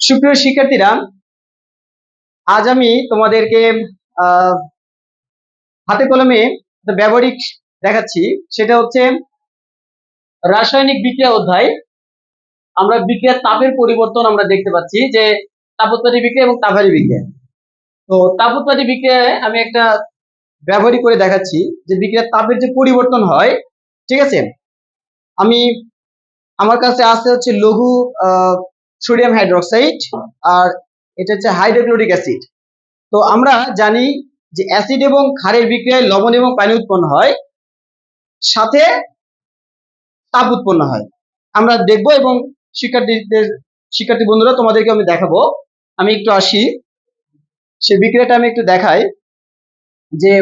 সুপ্রিয় শিক্ষার্থীরা, আজ আমি তোমাদেরকে হাতে কলমে ব্যবহারিক দেখাচ্ছি। সেটা হচ্ছে রাসায়নিক বিক্রিয়া অধ্যায়। আমরা বিক্রিয়ার তাপের পরিবর্তন আমরা দেখতে পাচ্ছি যে তাপোৎপাদী বিক্রিয়া এবং তাপহারী বিক্রিয়া। তো তাপোৎপাদী বিক্রিয়ায় আমি একটা ব্যবহারিক করে দেখাচ্ছি যে বিক্রিয়ার তাপের যে পরিবর্তন হয়, ঠিক আছে? আমি, আমার কাছে আছে হচ্ছে লঘু সোডিয়াম হাইড্রোক্সাইড আর এটা হচ্ছে হাইড্রোক্লোরিক অ্যাসিড। তো আমরা জানি যে অ্যাসিড এবং ক্ষারের বিক্রিয়ায় লবণ এবং পানি উৎপন্ন হয়, সাথে তাপ উৎপন্ন হয়। আমরা দেখব এবং শিক্ষার্থীদের, শিক্ষার্থী বন্ধুরা তোমাদেরকে আমি দেখাবো। আমি একটু আসি। সে বিক্রিয়াটা আমি একটু দেখাই যে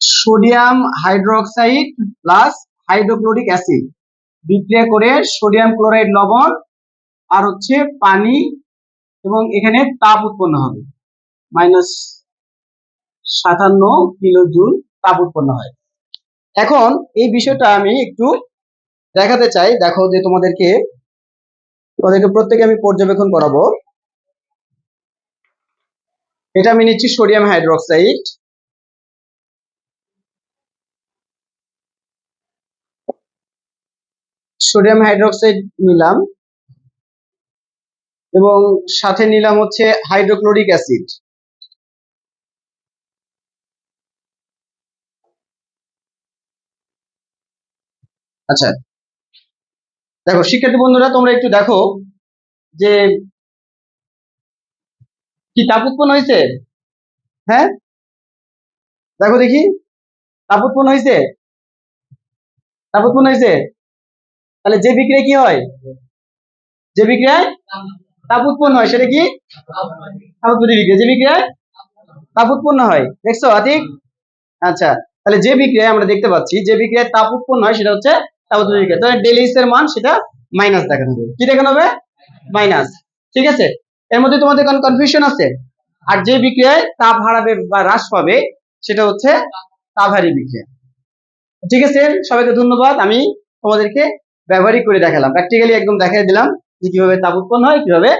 sodium hydroxide plus hydrochloric acid. বিক্রিয়া করে সোডিয়াম ক্লোরাইড লবণ আর হচ্ছে পানি এবং এখানে তাপ উৎপন্ন হবে। মাইনাস সাতান্ন কিলো জুল তাপ উৎপন্ন হয়। এখন এই বিষয়টা আমি একটু দেখাতে চাই। দেখো যে তোমাদেরকে তোমাদেরকে প্রত্যেকে আমি পর্যবেক্ষণ করাবো। এটা আমি নিচ্ছি সোডিয়াম হাইড্রোক্সাইড। সোডিয়াম হাইড্রোক্সাইড নিলাম এবং সাথে নিলাম হচ্ছে হাইড্রোক্লোরিক অ্যাসিড। আচ্ছা দেখো শিক্ষার্থী বন্ধুরা, তোমরা একটু দেখো যে কি তাপ উৎপন্ন হয়েছে? হ্যাঁ? দেখো দেখি, তাপ উৎপন্ন হয়েছে? তাপ উৎপন্ন হয়েছে? তাহলে যে বিক্রিয়া কি হয়? যে বিক্রিয়ায় তাপ উৎপন্ন হয়, সেটা কি? তাপোৎপত্তি বিক্রিয়া যে বিক্রিয়ায় তাপ উৎপন্ন হয়। দেখছ, আতিক? আচ্ছা তাহলে যে বিক্রিয়ায় আমরা দেখতে পাচ্ছি, যে বিক্রিয়ায় তাপ উৎপন্ন হয়, সেটা হচ্ছে তাপোৎপত্তি বিক্রিয়া। তাহলে ডেল এইচ এর মান সেটা মাইনাস দেখানো হবে। কি দেখানো হবে? মাইনাস ঠিক আছে? এর মধ্যে তোমাদের কোনো কনফিউশন আছে? আর যে বিক্রিয়ায় তাপ হারাবে বা হ্রাস পাবে, সেটা হচ্ছে তাপহারী বিক্রিয়া। ঠিক আছে? সবাইকে ধন্যবাদ। আমি তোমাদেরকে ব্যবহারিক করে দেখালাম। প্র্যাকটিক্যালি একদম দেখাই দিলাম যে কীভাবে তাপ উৎপন্ন হয় কীভাবে